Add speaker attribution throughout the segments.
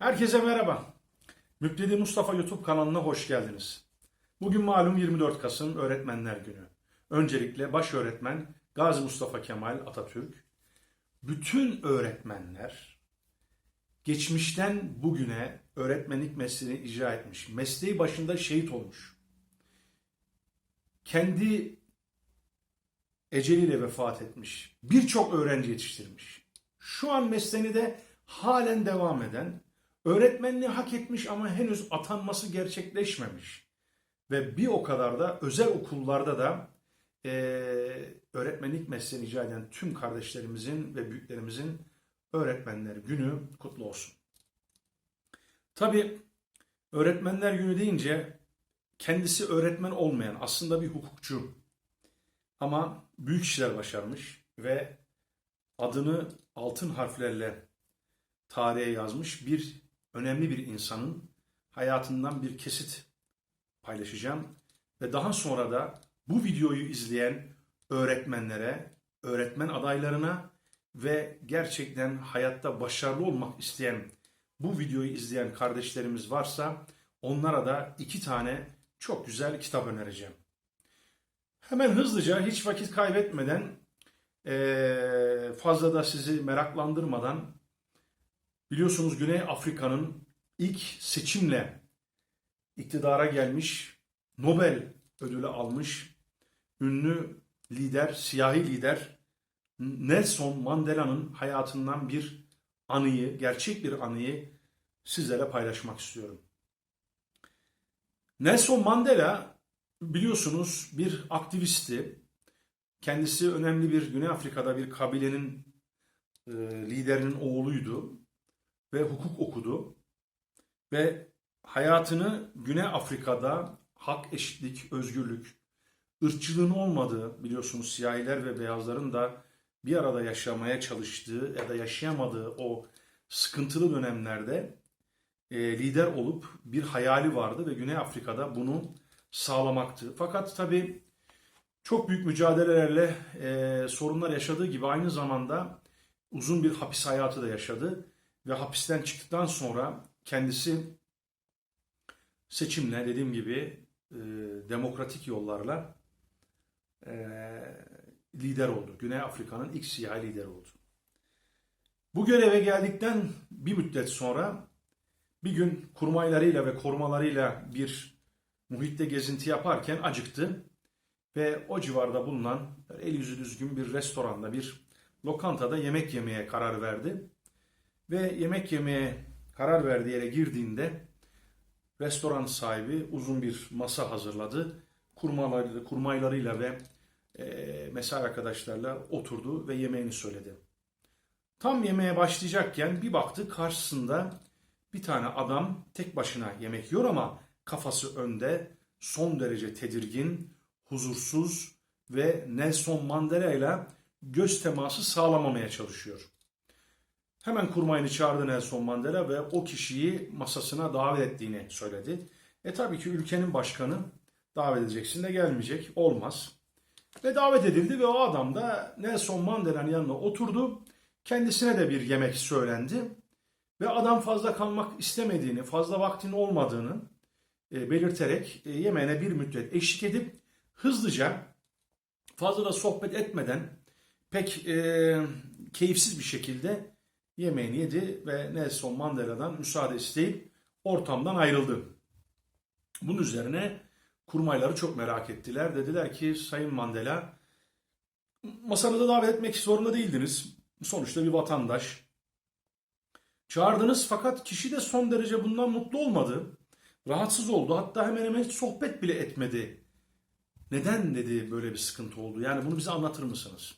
Speaker 1: Herkese merhaba. Müptedi Mustafa YouTube kanalına hoş geldiniz. Bugün malum 24 Kasım Öğretmenler Günü. Öncelikle baş öğretmen Gazi Mustafa Kemal Atatürk, bütün öğretmenler geçmişten bugüne öğretmenlik mesleğini icra etmiş, mesleği başında şehit olmuş. Kendi eceliyle vefat etmiş. Birçok öğrenci yetiştirmiş. Şu an mesleğini de halen devam eden, öğretmenliği hak etmiş ama henüz atanması gerçekleşmemiş. Ve bir o kadar da özel okullarda da eee, öğretmenlik mesleğini icra eden tüm kardeşlerimizin ve büyüklerimizin öğretmenler günü kutlu olsun. Tabi öğretmenler günü deyince kendisi öğretmen olmayan aslında bir hukukçu ama büyük işler başarmış ve adını altın harflerle tarihe yazmış bir önemli bir insanın hayatından bir kesit paylaşacağım ve daha sonra da bu videoyu izleyen öğretmenlere, öğretmen adaylarına ve gerçekten hayatta başarılı olmak isteyen bu videoyu izleyen kardeşlerimiz varsa onlara da iki tane çok güzel kitap önereceğim. Hemen hızlıca hiç vakit kaybetmeden fazla da sizi meraklandırmadan biliyorsunuz Güney Afrika'nın ilk seçimle iktidara gelmiş Nobel ödülü almış ünlü lider, siyahi lider Nelson Mandela'nın hayatından bir anıyı, gerçek bir anıyı sizlere paylaşmak istiyorum. Nelson Mandela biliyorsunuz bir aktivisti. Kendisi önemli bir Güney Afrika'da bir kabilenin e, liderinin oğluydu ve hukuk okudu. Ve hayatını Güney Afrika'da hak, eşitlik, özgürlük, ırkçılığın olmadığı biliyorsunuz siyahiler ve beyazların da bir arada yaşamaya çalıştığı ya da yaşayamadığı o sıkıntılı dönemlerde e, lider olup bir hayali vardı ve Güney Afrika'da bunu sağlamaktı. Fakat tabii çok büyük mücadelelerle e, sorunlar yaşadığı gibi aynı zamanda uzun bir hapis hayatı da yaşadı ve hapisten çıktıktan sonra kendisi seçimle dediğim gibi e, demokratik yollarla e, lider oldu. Güney Afrika'nın ilk siyahi lideri oldu. Bu göreve geldikten bir müddet sonra bir gün kurmaylarıyla ve korumalarıyla bir muhitte gezinti yaparken acıktı ve o civarda bulunan el yüzü düzgün bir restoranda, bir lokantada yemek yemeye karar verdi. Ve yemek yemeye karar verdiği yere girdiğinde restoran sahibi uzun bir masa hazırladı. Kurmalarıyla, kurmaylarıyla ve e, mesai arkadaşlarla oturdu ve yemeğini söyledi. Tam yemeğe başlayacakken bir baktı karşısında bir tane adam tek başına yemek yiyor ama kafası önde, son derece tedirgin, huzursuz ve Nelson Mandela ile göz teması sağlamamaya çalışıyor. Hemen kurmayını çağırdı Nelson Mandela ve o kişiyi masasına davet ettiğini söyledi. E tabii ki ülkenin başkanı davet edeceksin de gelmeyecek. Olmaz. Ve davet edildi ve o adam da Nelson Mandela'nın yanına oturdu. Kendisine de bir yemek söylendi. Ve adam fazla kalmak istemediğini, fazla vaktinin olmadığını e, belirterek e, yemeğine bir müddet eşlik edip hızlıca fazla da sohbet etmeden pek e, keyifsiz bir şekilde yemeğini yedi ve Nelson Mandela'dan müsaade isteyip ortamdan ayrıldı. Bunun üzerine kurmayları çok merak ettiler. Dediler ki Sayın Mandela masanıza davet etmek zorunda değildiniz. Sonuçta bir vatandaş. Çağırdınız fakat kişi de son derece bundan mutlu olmadı. Rahatsız oldu. Hatta hemen hemen hiç sohbet bile etmedi. Neden dedi böyle bir sıkıntı oldu? Yani bunu bize anlatır mısınız?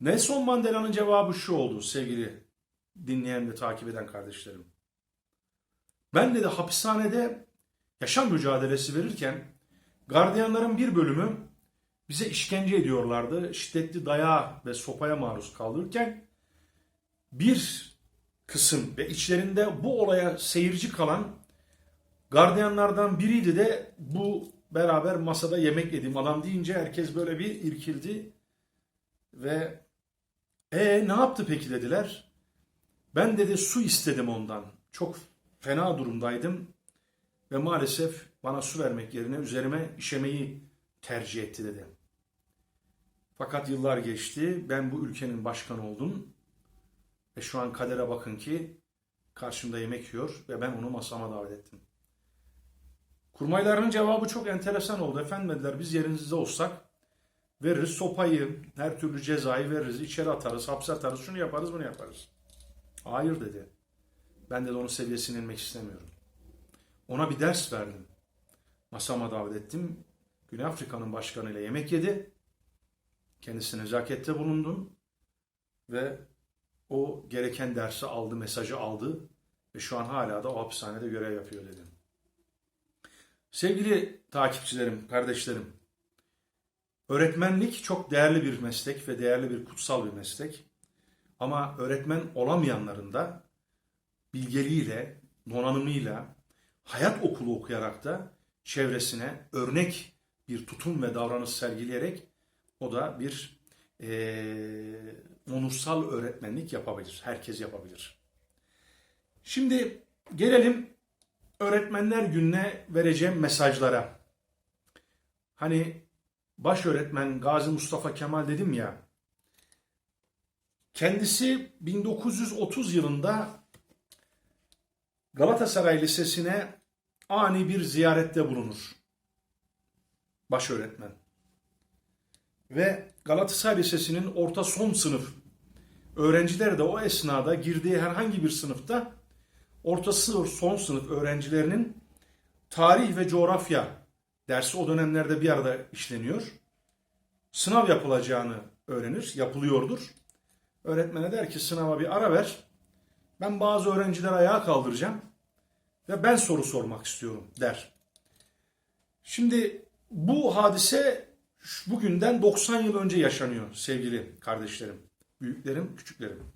Speaker 1: Nelson Mandela'nın cevabı şu oldu sevgili dinleyen ve takip eden kardeşlerim. Ben dedi hapishanede yaşam mücadelesi verirken gardiyanların bir bölümü bize işkence ediyorlardı. Şiddetli dayağa ve sopaya maruz kalırken bir kısım ve içlerinde bu olaya seyirci kalan gardiyanlardan biriydi de bu beraber masada yemek yediğim adam deyince herkes böyle bir irkildi ve e ne yaptı peki dediler. Ben dedi su istedim ondan. çok fena durumdaydım ve maalesef bana su vermek yerine üzerime işemeyi tercih etti dedi. Fakat yıllar geçti. Ben bu ülkenin başkanı oldum. Ve şu an kadere bakın ki karşımda yemek yiyor ve ben onu masama davet ettim. Kurmaylarının cevabı çok enteresan oldu. Efendim dediler biz yerinizde olsak veririz sopayı, her türlü cezayı veririz, içeri atarız, hapse atarız, şunu yaparız, bunu yaparız. Hayır dedi. Ben de onun seviyesine inmek istemiyorum. Ona bir ders verdim. Masama davet ettim. Güney Afrika'nın başkanıyla yemek yedi. Kendisine nezakette bulundum. Ve o gereken dersi aldı, mesajı aldı. Ve şu an hala da o hapishanede görev yapıyor dedim. Sevgili takipçilerim, kardeşlerim. Öğretmenlik çok değerli bir meslek ve değerli bir kutsal bir meslek. Ama öğretmen olamayanların da bilgeliğiyle, donanımıyla, hayat okulu okuyarak da çevresine örnek bir tutum ve davranış sergileyerek o da bir eee onursal öğretmenlik yapabilir. Herkes yapabilir. Şimdi gelelim öğretmenler gününe vereceğim mesajlara. Hani baş öğretmen Gazi Mustafa Kemal dedim ya. Kendisi 1930 yılında Galatasaray Lisesi'ne ani bir ziyarette bulunur. Baş öğretmen. Ve Galatasaray Lisesi'nin orta son sınıf öğrencileri de o esnada girdiği herhangi bir sınıfta orta sınıf son sınıf öğrencilerinin tarih ve coğrafya dersi o dönemlerde bir arada işleniyor. Sınav yapılacağını öğrenir, yapılıyordur. Öğretmene der ki sınava bir ara ver. Ben bazı öğrenciler ayağa kaldıracağım ve ben soru sormak istiyorum der. Şimdi bu hadise bugünden 90 yıl önce yaşanıyor sevgili kardeşlerim, büyüklerim, küçüklerim.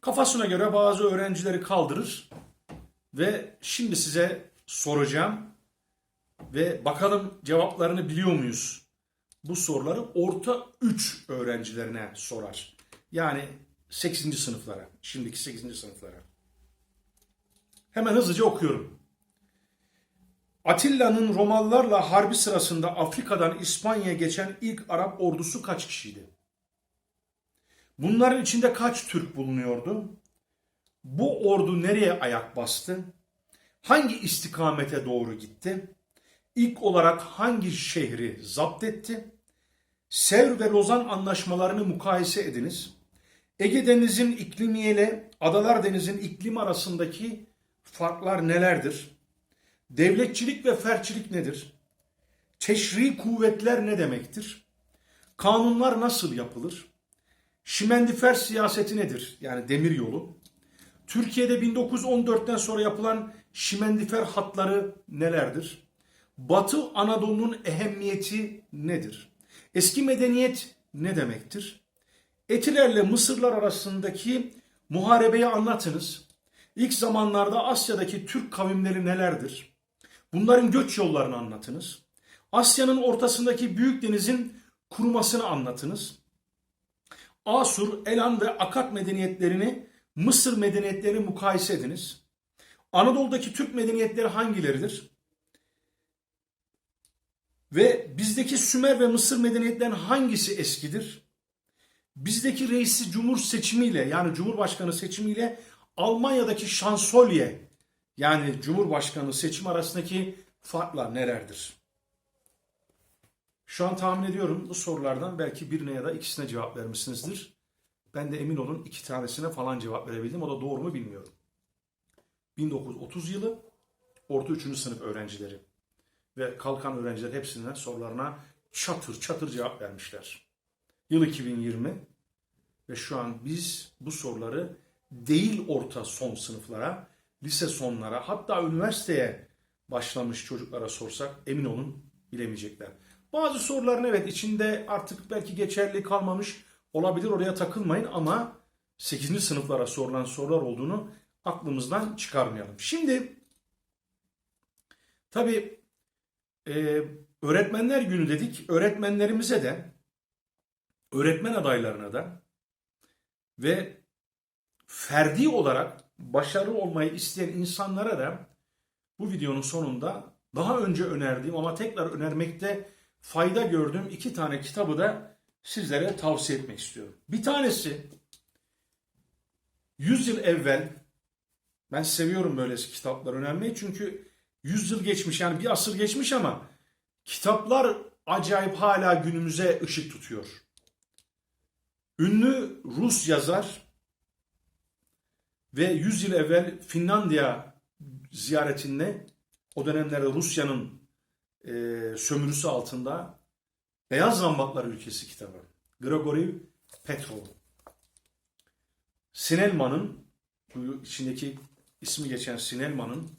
Speaker 1: Kafasına göre bazı öğrencileri kaldırır ve şimdi size soracağım ve bakalım cevaplarını biliyor muyuz? Bu soruları orta 3 öğrencilerine sorar. Yani 8. sınıflara, şimdiki 8. sınıflara. Hemen hızlıca okuyorum. Atilla'nın Romalılarla harbi sırasında Afrika'dan İspanya'ya geçen ilk Arap ordusu kaç kişiydi? Bunların içinde kaç Türk bulunuyordu? Bu ordu nereye ayak bastı? Hangi istikamete doğru gitti? İlk olarak hangi şehri zapt etti? Sevr ve Lozan anlaşmalarını mukayese ediniz. Ege Deniz'in iklimi ile Adalar Deniz'in iklim arasındaki farklar nelerdir? Devletçilik ve ferçilik nedir? Teşri kuvvetler ne demektir? Kanunlar nasıl yapılır? Şimendifer siyaseti nedir? Yani demir yolu. Türkiye'de 1914'ten sonra yapılan Şimendifer hatları nelerdir? Batı Anadolu'nun ehemmiyeti nedir? Eski medeniyet ne demektir? Etilerle Mısırlar arasındaki muharebeyi anlatınız. İlk zamanlarda Asya'daki Türk kavimleri nelerdir? Bunların göç yollarını anlatınız. Asya'nın ortasındaki büyük denizin kurumasını anlatınız. Asur, Elan ve Akat medeniyetlerini Mısır medeniyetlerini mukayese ediniz. Anadolu'daki Türk medeniyetleri hangileridir? Ve bizdeki Sümer ve Mısır medeniyetlerinin hangisi eskidir? Bizdeki reisi cumhur seçimiyle yani cumhurbaşkanı seçimiyle Almanya'daki şansölye yani cumhurbaşkanı seçim arasındaki farklar nelerdir? Şu an tahmin ediyorum bu sorulardan belki birine ya da ikisine cevap vermişsinizdir. Ben de emin olun iki tanesine falan cevap verebildim. O da doğru mu bilmiyorum. 1930 yılı orta 3. sınıf öğrencileri ve kalkan öğrenciler hepsine sorularına çatır çatır cevap vermişler. Yıl 2020 ve şu an biz bu soruları değil orta son sınıflara, lise sonlara hatta üniversiteye başlamış çocuklara sorsak emin olun bilemeyecekler. Bazı soruların evet içinde artık belki geçerli kalmamış olabilir oraya takılmayın ama 8. sınıflara sorulan sorular olduğunu aklımızdan çıkarmayalım. Şimdi tabii e, öğretmenler günü dedik. Öğretmenlerimize de öğretmen adaylarına da ve ferdi olarak başarılı olmayı isteyen insanlara da bu videonun sonunda daha önce önerdiğim ama tekrar önermekte fayda gördüğüm iki tane kitabı da sizlere tavsiye etmek istiyorum. Bir tanesi 100 yıl evvel ben seviyorum böyle kitaplar önermeyi çünkü 100 yıl geçmiş yani bir asır geçmiş ama kitaplar acayip hala günümüze ışık tutuyor. Ünlü Rus yazar ve 100 yıl evvel Finlandiya ziyaretinde o dönemlerde Rusya'nın e, sömürüsü altında Beyaz Zambaklar Ülkesi kitabı. Grigori Petrov. Sinelman'ın bu içindeki ismi geçen Sinelman'ın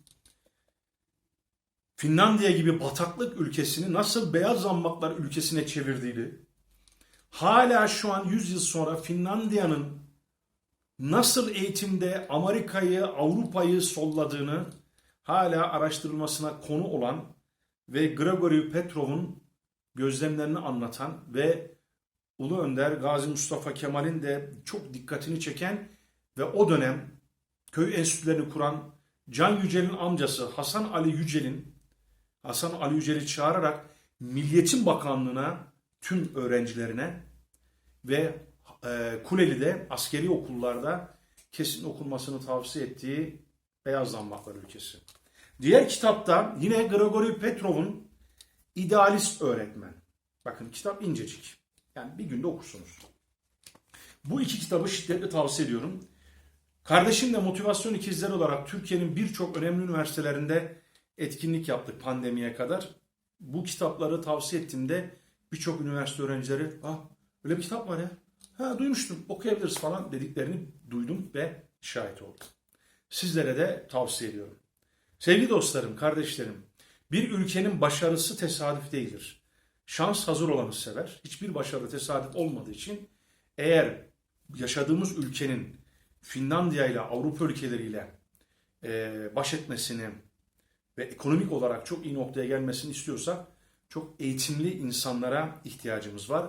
Speaker 1: Finlandiya gibi bataklık ülkesini nasıl beyaz zambaklar ülkesine çevirdiğini, hala şu an 100 yıl sonra Finlandiya'nın nasıl eğitimde Amerika'yı, Avrupa'yı solladığını hala araştırılmasına konu olan ve Grigori Petrov'un gözlemlerini anlatan ve Ulu Önder Gazi Mustafa Kemal'in de çok dikkatini çeken ve o dönem köy enstitülerini kuran Can Yücel'in amcası Hasan Ali Yücel'in Hasan Ali Yücel'i çağırarak Milliyetin Bakanlığı'na tüm öğrencilerine ve e, Kuleli'de askeri okullarda kesin okunmasını tavsiye ettiği Beyaz Zambaklar ülkesi. Diğer kitapta yine Grigori Petrov'un İdealist Öğretmen. Bakın kitap incecik. Yani bir günde okursunuz. Bu iki kitabı şiddetle tavsiye ediyorum. Kardeşimle motivasyon ikizleri olarak Türkiye'nin birçok önemli üniversitelerinde etkinlik yaptık pandemiye kadar. Bu kitapları tavsiye ettiğimde birçok üniversite öğrencileri ah öyle bir kitap var ya. Ha duymuştum okuyabiliriz falan dediklerini duydum ve şahit oldum. Sizlere de tavsiye ediyorum. Sevgili dostlarım, kardeşlerim, bir ülkenin başarısı tesadüf değildir. Şans hazır olanı sever. Hiçbir başarı tesadüf olmadığı için eğer yaşadığımız ülkenin Finlandiya ile Avrupa ülkeleriyle e, baş etmesini ve ekonomik olarak çok iyi noktaya gelmesini istiyorsak çok eğitimli insanlara ihtiyacımız var.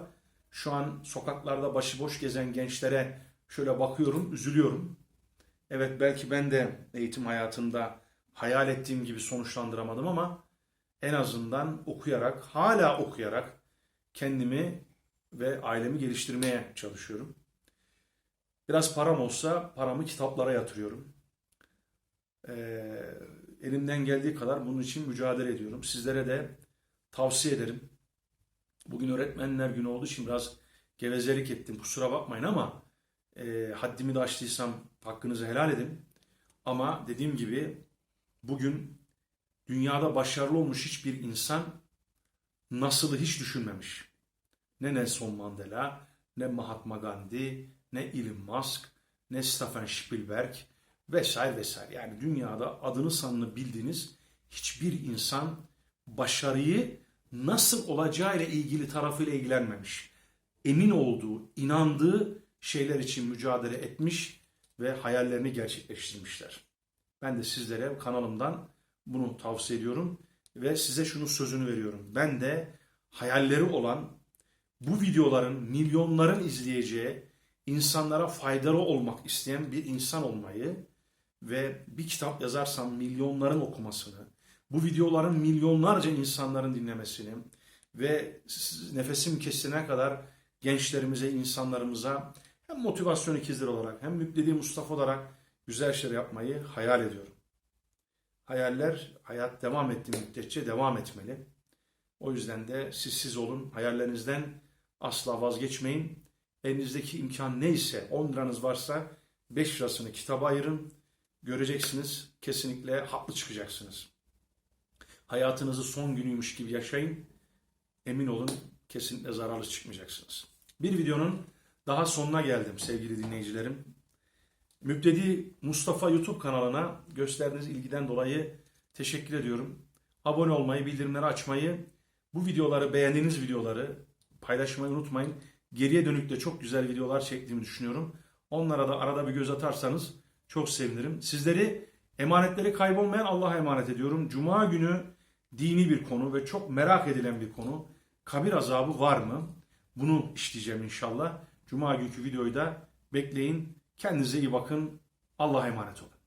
Speaker 1: Şu an sokaklarda başıboş gezen gençlere şöyle bakıyorum, üzülüyorum. Evet belki ben de eğitim hayatında hayal ettiğim gibi sonuçlandıramadım ama en azından okuyarak, hala okuyarak kendimi ve ailemi geliştirmeye çalışıyorum. Biraz param olsa paramı kitaplara yatırıyorum. Ee, elimden geldiği kadar bunun için mücadele ediyorum. Sizlere de tavsiye ederim. Bugün öğretmenler günü olduğu için biraz gevezelik ettim. Kusura bakmayın ama e, haddimi de aştıysam hakkınızı helal edin. Ama dediğim gibi bugün dünyada başarılı olmuş hiçbir insan nasılı hiç düşünmemiş. Ne Nelson Mandela, ne Mahatma Gandhi, ne Elon Musk, ne Stephen Spielberg vesaire vesaire. Yani dünyada adını sanını bildiğiniz hiçbir insan başarıyı nasıl olacağıyla ilgili tarafıyla ilgilenmemiş. Emin olduğu, inandığı şeyler için mücadele etmiş ve hayallerini gerçekleştirmişler. Ben de sizlere kanalımdan bunu tavsiye ediyorum ve size şunun sözünü veriyorum. Ben de hayalleri olan bu videoların milyonların izleyeceği, insanlara faydalı olmak isteyen bir insan olmayı ve bir kitap yazarsam milyonların okumasını, bu videoların milyonlarca insanların dinlemesini ve nefesim kesine kadar gençlerimize, insanlarımıza hem motivasyon ikizleri olarak hem Mükledi Mustafa olarak güzel şeyler yapmayı hayal ediyorum. Hayaller hayat devam ettiği müddetçe devam etmeli. O yüzden de siz siz olun. Hayallerinizden asla vazgeçmeyin. Elinizdeki imkan neyse 10 liranız varsa 5 lirasını kitaba ayırın. Göreceksiniz kesinlikle haklı çıkacaksınız. Hayatınızı son günüymüş gibi yaşayın. Emin olun kesinlikle zararlı çıkmayacaksınız. Bir videonun daha sonuna geldim sevgili dinleyicilerim. Müptedi Mustafa YouTube kanalına gösterdiğiniz ilgiden dolayı teşekkür ediyorum. Abone olmayı, bildirimleri açmayı, bu videoları, beğendiğiniz videoları paylaşmayı unutmayın. Geriye dönük de çok güzel videolar çektiğimi düşünüyorum. Onlara da arada bir göz atarsanız çok sevinirim. Sizleri emanetleri kaybolmayan Allah'a emanet ediyorum. Cuma günü dini bir konu ve çok merak edilen bir konu. Kabir azabı var mı? Bunu işleyeceğim inşallah. Cuma günkü videoyu da bekleyin. Kendinize iyi bakın. Allah'a emanet olun.